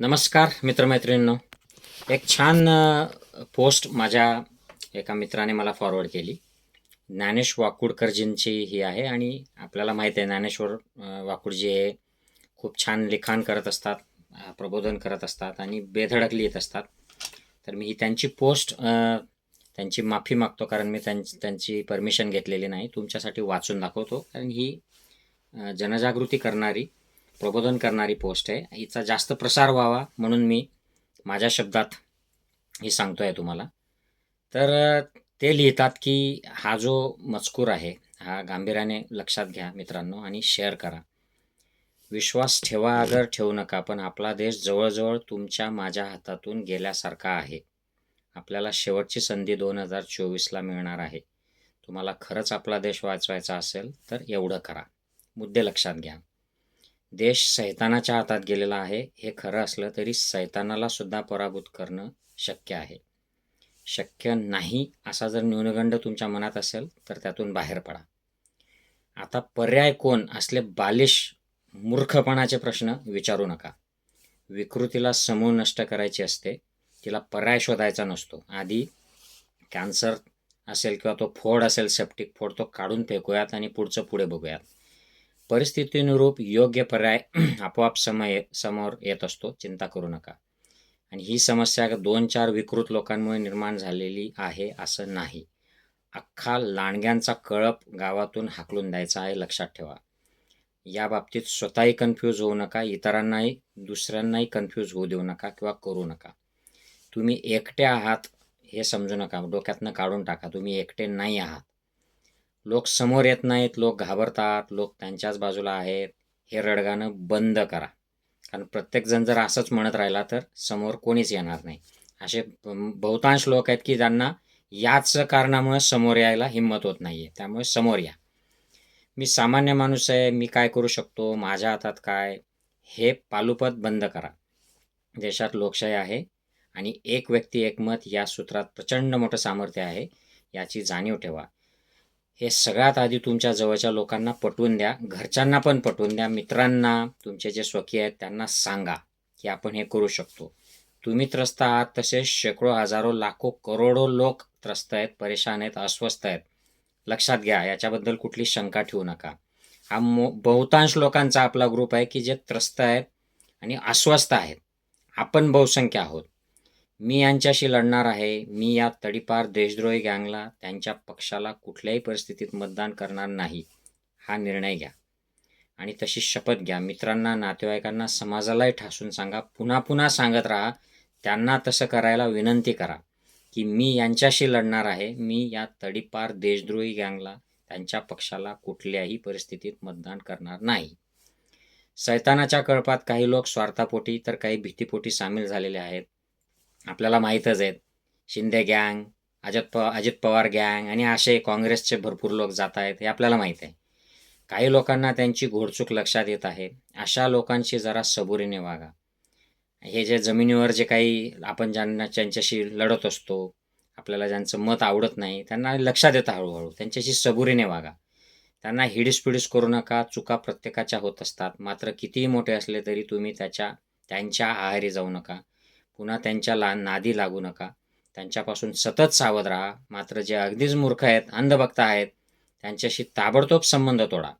नमस्कार मित्रमैत्रिणींनो. एक छान पोस्ट माझ्या एका मित्राने मला फॉरवर्ड केली. ज्ञानेश वाकुडकरजींची ही आहे आणि आपल्याला माहीत आहे ज्ञानेश्वर वाकुडजी हे खूप छान लिखाण करत असतात प्रबोधन करत असतात आणि बेधडक लिहित असतात. तर मी ही त्यांची पोस्ट त्यांची माफी मागतो कारण मी त्यांची त्यांची परमिशन घेतलेली नाही. तुमच्यासाठी वाचून दाखवतो. कारण ही जनजागृती करणारी प्रबोधन करणारी पोस्ट आहे. हिचा जास्त प्रसार व्हावा म्हणून मी माझ्या शब्दात हे सांगतो आहे तुम्हाला. तर ते लिहितात की हा जो मजकूर आहे हा गांभीर्याने लक्षात घ्या मित्रांनो आणि शेअर करा. विश्वास ठेवा अगर ठेवू नका पण आपला देश जवळजवळ तुमच्या माझ्या हातातून गेल्यासारखा आहे. आपल्याला शेवटची संधी दोन हजार चोवीसला मिळणार आहे. तुम्हाला खरंच आपला देश वाचवायचा असेल तर एवढं करा. मुद्दे लक्षात घ्या. देश सैतानाच्या हातात गेलेला आहे हे खरं असलं तरी सैतानाला सुद्धा पराभूत करणं शक्य आहे. शक्य नाही असा जर न्यूनगंड तुमच्या मनात असेल तर त्यातून बाहेर पडा. आता पर्याय कोण? असले बालिश मूर्खपणाचे प्रश्न विचारू नका. विकृतीला समूळ नष्ट करायची असते तिला पर्याय शोधायचा नसतो. आधी कॅन्सर असेल किंवा तो फोड असेल सेप्टिक फोड तो काढून फेकूयात आणि पुढचं पुढे बघूयात. परिस्थितीनुरूप योग्य पर्याय आपोआप समय समोर येत असतो. चिंता करू नका. आणि ही समस्या दोन चार विकृत लोकांमुळे निर्माण झालेली आहे असं नाही. अख्खा लांडग्यांचा कळप गावातून हाकलून द्यायचा आहे लक्षात ठेवा. या बाबतीत स्वतःही कन्फ्यूज होऊ नका इतरांनाही दुसऱ्यांनाही कन्फ्यूज होऊ देऊ नका किंवा करू नका. तुम्ही एकटे आहात हे समजू नका डोक्यातनं काढून टाका. तुम्ही एकटे नाही आहात. लोक समोर येत नाहीत लोक घाबरतात लोक त्यांच्याच बाजूला आहेत. हे रडगाणं बंद करा. कारण प्रत्येकजण जर असंच म्हणत राहिला तर समोर कोणीच येणार नाही. असे बहुतांश लोक आहेत की ज्यांना याच कारणामुळे समोर यायला हिंमत होत नाही आहे त्यामुळे समोर या. मी सामान्य माणूस आहे मी काय करू शकतो माझ्या हातात काय? हे पालुपत बंद करा. देशात लोकशाही आहे आणि एक व्यक्ती एकमत या सूत्रात प्रचंड मोठं सामर्थ्य आहे याची जाणीव ठेवा. हे सगळ्यात आधी तुमच्या जवळच्या लोकांना पटवून द्या. घरच्यांना पण पटवून द्या. मित्रांना तुमचे जे स्वकीय आहेत त्यांना सांगा की आपण हे करू शकतो. तुम्ही त्रस्त आहात तसेच शेकडो हजारो लाखो करोडो लोक त्रस्त आहेत परेशान आहेत अस्वस्थ आहेत. लक्षात घ्या याच्याबद्दल कुठली शंका ठेवू नका. हा मो बहुतांश लोकांचा आपला ग्रुप आहे की जे त्रस्त आहेत आणि अस्वस्थ आहेत. आपण बहुसंख्य आहोत. मी यांच्याशी लढणार आहे. मी या तडीपार देशद्रोही गँगला त्यांच्या पक्षाला कुठल्याही परिस्थितीत मतदान करणार नाही हा निर्णय घ्या. आणि तशी शपथ घ्या. मित्रांना नातेवाईकांना समाजालाही ठासून सांगा. पुन्हा पुन्हा सांगत राहा. त्यांना तसं करायला विनंती करा की मी यांच्याशी लढणार आहे. मी या तडीपार देशद्रोही गँगला त्यांच्या पक्षाला कुठल्याही परिस्थितीत मतदान करणार नाही. सैतानाच्या कळपात काही लोक स्वार्थापोटी तर काही भीतीपोटी सामील झालेले आहेत. आपल्याला माहीतच आहेत. शिंदे गँग अजित प अजित पवार गँग आणि असे काँग्रेसचे भरपूर लोक जात आहेत हे आपल्याला माहीत आहे. काही लोकांना त्यांची घोडचूक लक्षात येत आहे. अशा लोकांशी जरा सबुरीने वागा. हे जे जमिनीवर जे काही आपण ज्यांना ज्यांच्याशी लढत असतो आपल्याला ज्यांचं मत आवडत नाही त्यांना लक्षात येतं हळूहळू. त्यांच्याशी सबुरीने वागा. त्यांना हिडीसपिडीस करू नका चुका प्रत्येकाच्या होत असतात. मात्र कितीही मोठे असले तरी तुम्ही त्याच्या त्यांच्या आहारी जाऊ नका. पुन्हा त्यांच्या ला नादी लागू नका. त्यांच्यापासून सतत सावध राहा. मात्र जे अगदीच मूर्ख आहेत अंधभक्त आहेत त्यांच्याशी ताबडतोब संबंध तोडा.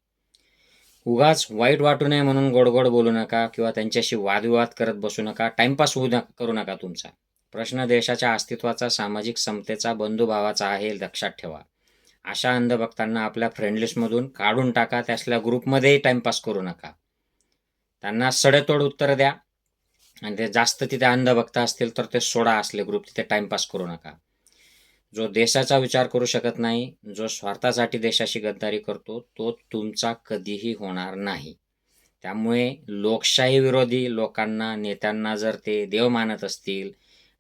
उगाच वाईट वाटू नये म्हणून गोडगोड बोलू नका किंवा त्यांच्याशी वादविवाद करत बसू नका. टाइमपास होऊ न करू नका तुमचा. प्रश्न देशाच्या अस्तित्वाचा सामाजिक समतेचा बंधुभावाचा आहे लक्षात ठेवा. अशा अंधभक्तांना आपल्या फ्रेंडलिस्टमधून काढून टाका. त्यासल्या ग्रुपमध्येही टाइमपास करू नका. त्यांना सडेतोड उत्तर द्या. आणि ते जास्त तिथे अंधभक्त असतील तर ते सोडा असले ग्रुप तिथे टाइमपास करू नका. जो देशाचा विचार करू शकत नाही जो स्वार्थासाठी देशाशी गद्दारी करतो तो तुमचा कधीही होणार नाही. त्यामुळे लोकशाही विरोधी लोकांना नेत्यांना जर ते देव मानत असतील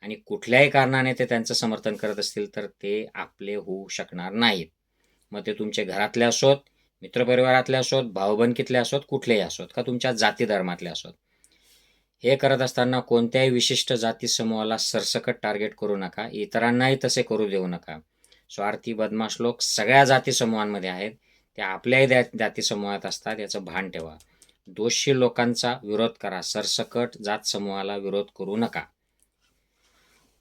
आणि कुठल्याही कारणाने ते त्यांचं समर्थन करत असतील तर ते आपले होऊ शकणार नाहीत. मग ते तुमचे घरातले असोत मित्रपरिवारातले असोत भाऊबंदकीतले असोत कुठलेही असोत का तुमच्या जाती धर्मातले असोत. हे करत असताना कोणत्याही विशिष्ट जाती समूहाला सरसकट टार्गेट करू नका इतरांनाही तसे करू देऊ नका. स्वार्थी बदमाश लोक सगळ्या जाती समूहांमध्ये आहेत. ते आपल्याही जाती समूहात असतात याचं भान ठेवा. दोषी लोकांचा विरोध करा सरसकट जात समूहाला विरोध करू नका.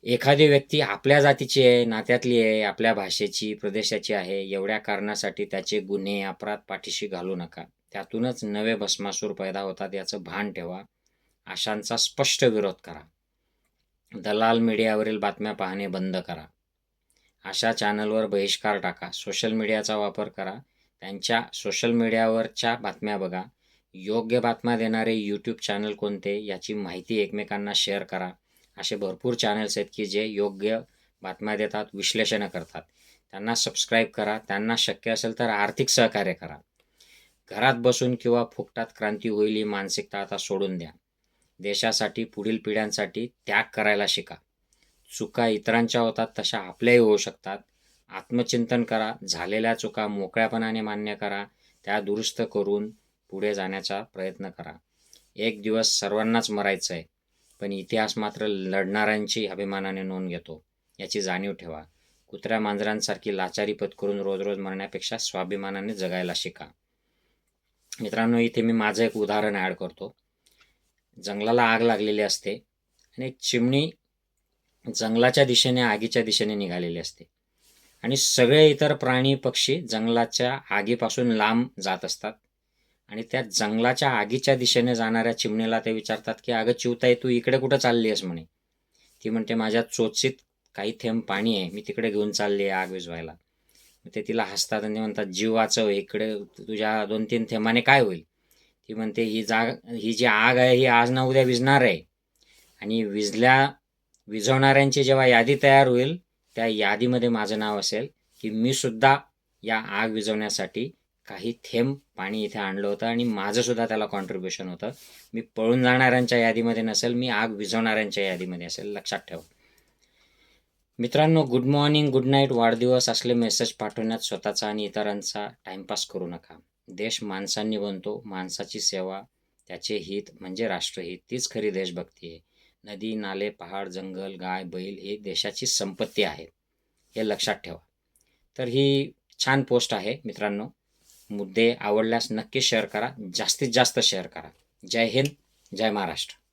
एखादी व्यक्ती आपल्या जातीची आहे नात्यातली आहे आपल्या भाषेची प्रदेशाची आहे एवढ्या कारणासाठी त्याचे गुन्हे अपराध पाठीशी घालू नका. त्यातूनच नवे भस्मासूर पैदा होतात याचं भान ठेवा. अशांचा स्पष्ट विरोध करा. दलाल मीडियावरील बातम्या पाहणे बंद करा. अशा चॅनलवर बहिष्कार टाका. सोशल मीडियाचा वापर करा. त्यांच्या सोशल मीडियावरच्या बातम्या बघा. योग्य बातम्या देणारे यूट्यूब चॅनल कोणते याची माहिती एकमेकांना शेअर करा. असे भरपूर चॅनल्स आहेत की जे योग्य बातम्या देतात विश्लेषणं करतात. त्यांना सबस्क्राईब करा. त्यांना शक्य असेल तर आर्थिक सहकार्य करा. घरात बसून किंवा फुकटात क्रांती होईल ही मानसिकता आता सोडून द्या. देशासाठी पुढील पिढ्यांसाठी त्याग करायला शिका. चुका इतरांच्या होतात तशा आपल्याही होऊ शकतात. आत्मचिंतन करा झालेल्या चुका मोकळ्यापणाने मान्य करा त्या दुरुस्त करून पुढे जाण्याचा प्रयत्न करा. एक दिवस सर्वांनाच मरायचं आहे पण इतिहास मात्र लढणाऱ्यांची अभिमानाने नोंद घेतो. याची जाणीव ठेवा. कुत्र्या मांजरांसारखी लाचारी पत्करून रोज रोज मरण्यापेक्षा स्वाभिमानाने जगायला शिका. मित्रांनो इथे मी माझं एक उदाहरण ॲड करतो. जंगलाला आग लागलेली असते आणि एक चिमणी जंगलाच्या दिशेने आगीच्या दिशेने निघालेली असते. आणि सगळे इतर प्राणी पक्षी जंगलाच्या आगीपासून लांब जात असतात. आणि त्या जंगलाच्या आगीच्या दिशेने जाणाऱ्या चिमणीला ते विचारतात की अगं चिवताई तू इकडे कुठं चालली आहेस म्हणे. ती म्हणते माझ्या चोचीत काही थेंब पाणी आहे. मी तिकडे घेऊन चालली आहे आग विझवायला. मग ते तिला हसतात आणि म्हणतात जीव वाचव. इकडे तुझ्या दोन तीन थेंबाने काय होईल? ती म्हणते ही जाग ही जी आग आहे ही आज ना उद्या विजणार आहे. आणि विजल्या विझवणाऱ्यांची जेव्हा यादी तयार होईल त्या यादीमध्ये माझं नाव असेल की मी सुद्धा या आग विझवण्यासाठी काही थेंब पाणी इथे आणलं होतं आणि माझंसुद्धा त्याला कॉन्ट्रीब्युशन होतं. मी पळून जाणाऱ्यांच्या यादीमध्ये नसेल मी आग विझवणाऱ्यांच्या यादीमध्ये असेल. लक्षात ठेवा. मित्रांनो गुड मॉर्निंग गुड नाईट वाढदिवस असले मेसेज पाठवण्यात स्वतःचा आणि इतरांचा टाइमपास करू नका. देश माणसांनी बनतो माणसाची सेवा त्याचे हित म्हणजे राष्ट्रहित. तीच खरी देशभक्ती आहे. नदी नाले पहाड जंगल गाय बैल हे देशाची संपत्ती आहे हे लक्षात ठेवा. तर ही छान पोस्ट आहे मित्रांनो. मुद्दे आवडल्यास नक्की शेअर करा. जास्तीत जास्त शेअर करा. जय हिंद जय महाराष्ट्र.